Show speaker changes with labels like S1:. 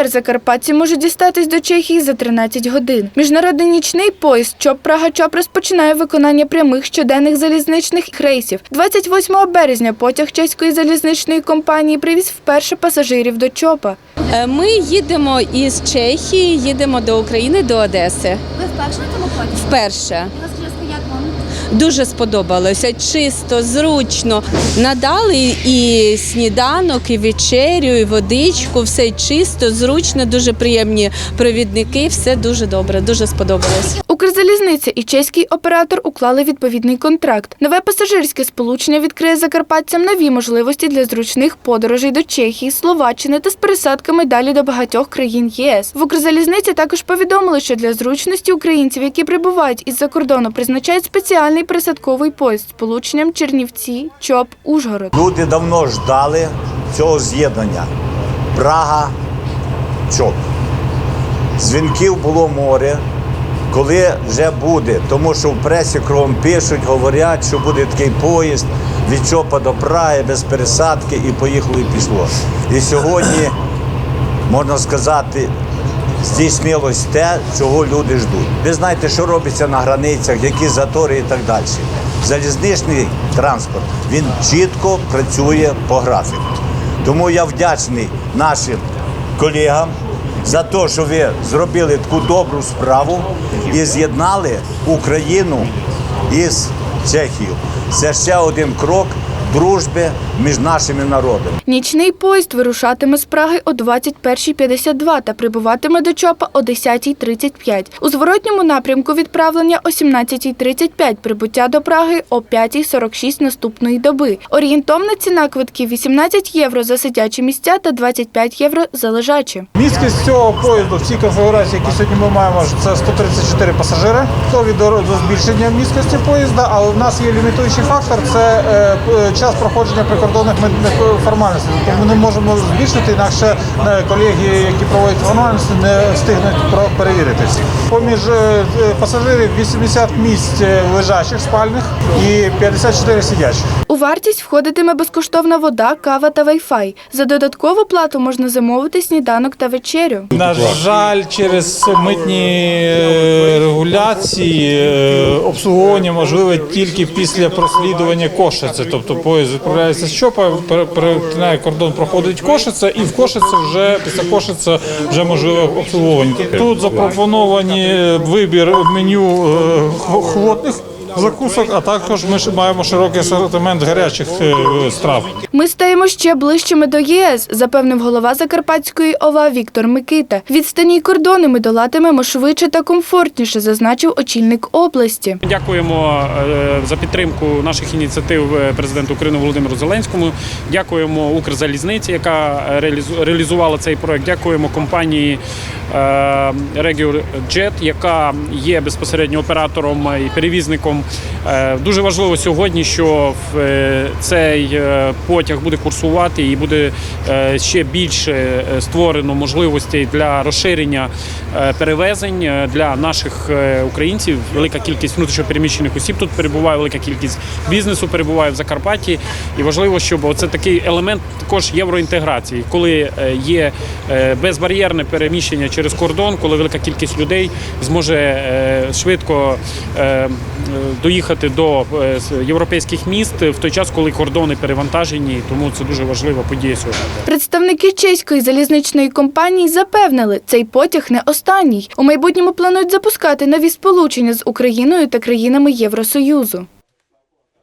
S1: тепер закарпатці можуть дістатись до Чехії за 13 годин. Міжнародний нічний поїзд ЧОП Прага ЧОП розпочинає виконання прямих щоденних залізничних рейсів. 28 березня потяг чеської залізничної компанії привіз вперше пасажирів до ЧОПа.
S2: Е, Ми їдемо із Чехії, їдемо до України, до Одеси.
S3: Ви вперше на цьому потязі?
S2: Вперше? Дуже сподобалося, чисто, зручно. Надали і сніданок, і вечерю, і водичку. Все чисто, зручно, дуже приємні провідники. Все дуже добре, дуже сподобалось.
S1: Укрзалізниця і чеський оператор уклали відповідний контракт. Нове пасажирське сполучення відкриє закарпатцям нові можливості для зручних подорожей до Чехії, Словаччини та з пересадками далі до багатьох країн ЄС. В Укрзалізниці також повідомили, що для зручності українців, які прибувають із-за кордону, призначають спеціальний пересадковий поїзд з полученням Чернівці, ЧОП, Ужгород.
S4: Люди давно ждали цього з'єднання. Прага, ЧОП. Дзвінків було море. Коли вже буде, тому що в пресі кругом пишуть, говорять, що буде такий поїзд від ЧОПа до Праги без пересадки і поїхало і пішло. І сьогодні, можна сказати, здійснилось те, чого люди ждуть. Ви знаєте, що робиться на границях, які затори і так далі. Залізничний транспорт він чітко працює по графіку. Тому я вдячний нашим колегам за те, що ви зробили таку добру справу і з'єднали Україну із Чехією. Це ще один крок дружби між нашими народами.
S1: Нічний поїзд вирушатиме з Праги о 21.52 та прибуватиме до ЧОПа о 10.35. У зворотньому напрямку відправлення о 17.35, прибуття до Праги о 5.46 наступної доби. Орієнтовна ціна квитків 18 євро за сидячі місця та 25 євро за лежачі.
S5: Міськість цього поїзду в цій конфігурації, які сьогодні ми маємо, це 134 пасажири. Готові до, до збільшення міськості поїзда, але в нас є лімітуючий фактор це е, п- час проходження прикордонних митних формальностей. Тобто ми не можемо збільшити, інакше е, колеги, які проводять формальності, не встигнуть перевірити всіх. Поміж е, е, пасажирів 80 місць лежачих спальних і 54 сидячих.
S1: У вартість входитиме безкоштовна вода, кава та вайфай. За додаткову плату можна замовити сніданок та вечерю.
S5: На жаль, через митні регуляції обслуговування можливе тільки після прослідування Кошице. Тобто поїзд відправляється з ЧОПа, перетинає кордон, проходить Кошиця, і в Кошице вже після Кошиця вже можливе обслуговування. Тут запропоновані вибір меню е, холодних закусок, а також ми ж маємо широкий асортимент гарячих е, страв.
S1: Ми стаємо ще ближчими до ЄС, запевнив голова Закарпатської ОВА Віктор Микита. Відстані кордони ми долатимемо швидше та комфортніше, зазначив очільник області.
S6: Дякуємо е, за підтримку наших ініціатив е, президенту України Володимиру Зеленському. Дякуємо Укрзалізниці, яка реалізу- реалізувала цей проект. Дякуємо компанії Jet, яка є безпосередньо оператором і перевізником. Е, Дуже важливо сьогодні, що е, цей е, потяг буде курсувати і буде ще більше створено можливостей для розширення перевезень для наших українців. Велика кількість внутрішньопереміщених осіб тут перебуває, велика кількість бізнесу перебуває в Закарпатті. І важливо, щоб це такий елемент також євроінтеграції, коли є безбар'єрне переміщення через кордон, коли велика кількість людей зможе швидко доїхати до е, європейських міст в той час, коли кордони перевантажені. Тому це дуже важлива подія сьогодні.
S1: Представники чеської залізничної компанії запевнили, цей потяг не останній. У майбутньому планують запускати нові сполучення з Україною та країнами Євросоюзу.